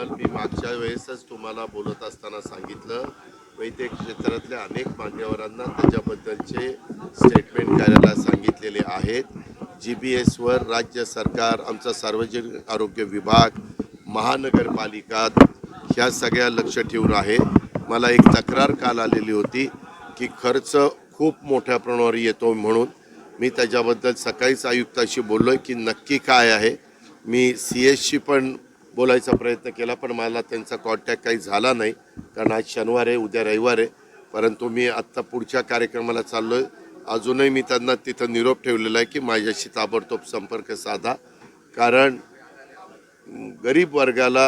बद्दल मी मागच्या वेळेसच तुम्हाला बोलत असताना सांगितलं वैद्यक क्षेत्रातल्या अनेक मान्यवरांना त्याच्याबद्दलचे स्टेटमेंट करायला सांगितलेले आहेत. जी बी एसवर राज्य सरकार आमचा सार्वजनिक आरोग्य विभाग महानगरपालिका ह्या सगळ्या लक्ष ठेवून आहे. मला एक तक्रार काल आलेली होती की खर्च खूप मोठ्या प्रमाणावर येतो म्हणून मी त्याच्याबद्दल सकाळीच आयुक्ताशी बोललो आहे की नक्की काय आहे. मी सी एसशी पण बोलायचा प्रयत्न केला पण मला त्यांचा कॉन्टॅक्ट काही झाला नाही. कारण आज शनिवार आहे उद्या रविवार आहे. परंतु मी आत्ता पुढच्या कार्यक्रमाला चाललो आहे अजूनही मी त्यांना तिथं निरोप ठेवलेला आहे की माझ्याशी ताबडतोब संपर्क साधा. कारण गरीब वर्गाला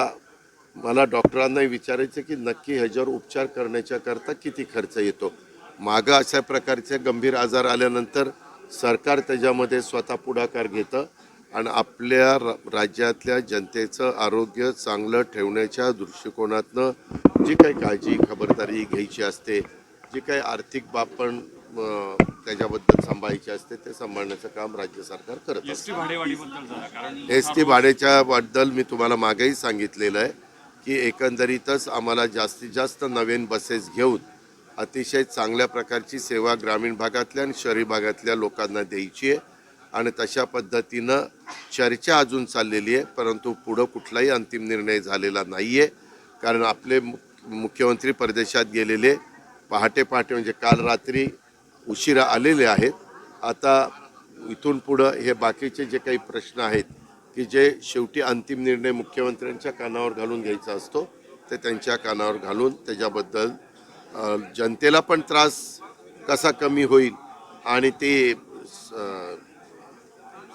मला डॉक्टरांनाही विचारायचं की नक्की ह्याच्यावर उपचार करण्याच्या करता किती खर्च येतो? मागं अशा प्रकारचे गंभीर आजार आल्यानंतर सरकार त्याच्यामध्ये स्वतः पुढाकार घेतं. आणि आपल्या र- राज्यातल्या जनतेचं आरोग्य चांगलं ठेवण्याच्या दृष्टिकोनातनं जी काही काळजी खबरदारी घ्यायची असते जी काही आर्थिक बाब पण त्याच्याबद्दल सांभाळायची असते ते सांभाळण्याचं काम राज्य सरकार करत कारण एस टी भाड्याच्या बद्दल मी तुम्हाला मागेही सांगितलेलं आहे की एकंदरीतच आम्हाला जास्तीत जास्त नवीन बसेस घेऊन अतिशय चांगल्या प्रकारची सेवा ग्रामीण भागातल्या आणि शहरी भागातल्या लोकांना द्यायची आहे. आणि तशा पद्धतीनं चर्चा अजून चाललेली आहे परंतु पुढं कुठलाही अंतिम निर्णय झालेला नाही आहे कारण आपले मु- मुख्यमंत्री परदेशात गेलेले पहाटे पहाटे म्हणजे काल रात्री उशिरा आलेले आहेत. आता इथून पुढं हे बाकीचे जे काही प्रश्न आहेत की जे शेवटी अंतिम निर्णय मुख्यमंत्र्यांच्या कानावर घालून घ्यायचा असतो ते त्यांच्या कानावर घालून त्याच्याबद्दल जनतेला पण त्रास कसा कमी होईल आणि ते स-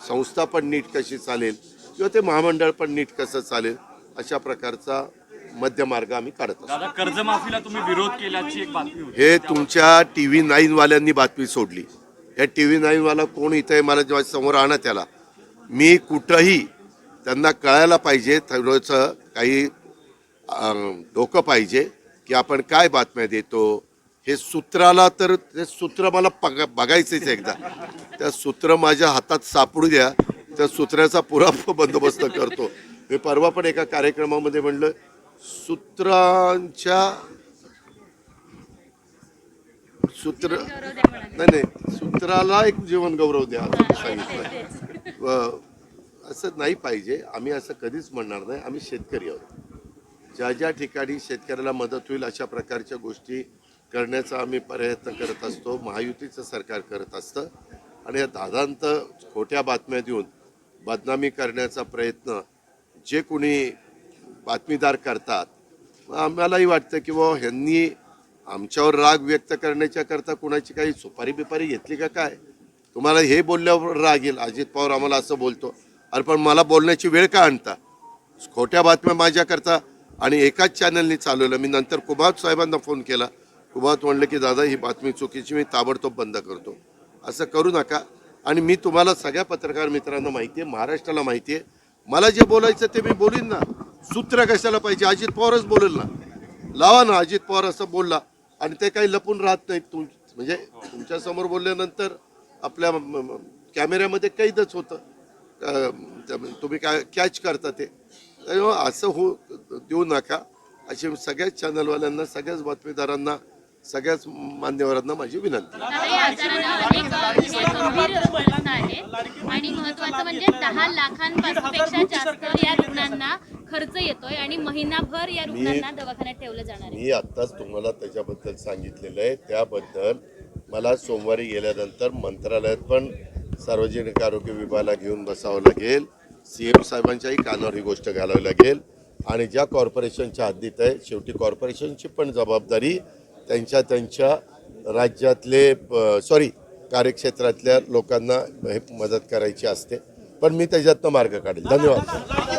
संस्था पण नीट कशी चालेल किंवा ते महामंडळ पण नीट कसं चालेल अशा प्रकारचा मध्यमार्ग आम्ही काढत असतो. कर्जमाफीला तुम्ही विरोध केल्याची एक बातमी हे तुमच्या टी व्ही नाईनवाल्यांनी बातमी सोडली. या टी व्ही नाईनवाला कोण इथं आहे मला जेव्हा समोर आणा त्याला. मी कुठंही त्यांना कळायला पाहिजे थोडंसं काही डोकं पाहिजे की आपण काय बातम्या देतो हे सूत्राला तर ते सूत्र मला पग बघायचंच आहे एकदा. त्या सूत्र माझ्या हातात सापडू द्या. त्या सूत्राचा पुरा बंदोबस्त करतो. मी परवा पण एका कार्यक्रमामध्ये म्हणलं सूत्रांच्या सूत्र नाही नाही सूत्राला एक जीवन गौरव द्या असं सांगितलं असं नाही पाहिजे. आम्ही असं कधीच म्हणणार नाही. आम्ही शेतकरी आहोत. ज्या ज्या ठिकाणी शेतकऱ्याला मदत होईल अशा प्रकारच्या गोष्टी करण्याचा आम्ही प्रयत्न करत असतो महायुतीचं सरकार करत असतं. आणि या दादांत खोट्या बातम्या देऊन बदनामी करण्याचा प्रयत्न जे कोणी बातमीदार करतात आम्हालाही वाटतं की बुवा ह्यांनी आमच्यावर राग व्यक्त करण्याच्या करता कुणाची काही सुपारी बिपारी घेतली का काय? तुम्हाला हे बोलल्यावर राग येईल. अजित पवार आम्हाला असं बोलतो. अरे पण मला बोलण्याची वेळ का आणता? खोट्या बातम्या माझ्याकरता आणि एकाच चॅनलनी चालवलं मी नंतर कुमार साहेबांना फोन केला. कुबात म्हणलं की दादा ही बातमी चुकीची मी ताबडतोब बंद करतो. असं करू नका. आणि मी तुम्हाला सगळ्या पत्रकार मित्रांना माहिती आहे महाराष्ट्राला माहिती आहे मला जे बोलायचं ते मी बोलीन ना. सूत्र कशाला पाहिजे? अजित पवारच बोलेल ना. लावा ना अजित पवार असं बोलला आणि ते काही लपून राहत नाहीत. तुम म्हणजे तुमच्यासमोर बोलल्यानंतर आपल्या कॅमेऱ्यामध्ये कैदच होतं. तुम्ही काय कॅच करता ते? असं हो देऊ नका. अशी सगळ्याच चॅनलवाल्यांना सगळ्याच बातमीदारांना सगळ्याच मान्यवरांना माझी विनंती. आणि महत्वाचं म्हणजे दहा लाखांपेक्षा जास्त या रुग्णांना खर्च येतोय आणि महिनाभर या रुग्णांना दवाखान्यात ठेवलं जाणार आहे. मी आत्ताच तुम्हाला त्याच्याबद्दल सांगितलेलं आहे. त्याबद्दल मला सोमवारी गेल्यानंतर मंत्रालयात पण सार्वजनिक आरोग्य विभागाला घेऊन बसावं लागेल. सी एम साहेबांच्याही कानावर ही गोष्ट घालावी लागेल. आणि ज्या कॉर्पोरेशनच्या हद्दीत आहे शेवटी कॉर्पोरेशनची पण जबाबदारी त्यांच्या त्यांच्या राज्यातले सॉरी कार्यक्षेत्रातल्या लोकांना हे मदत करायची असते. पण मी त्याच्यातनं मार्ग काढेल. धन्यवाद.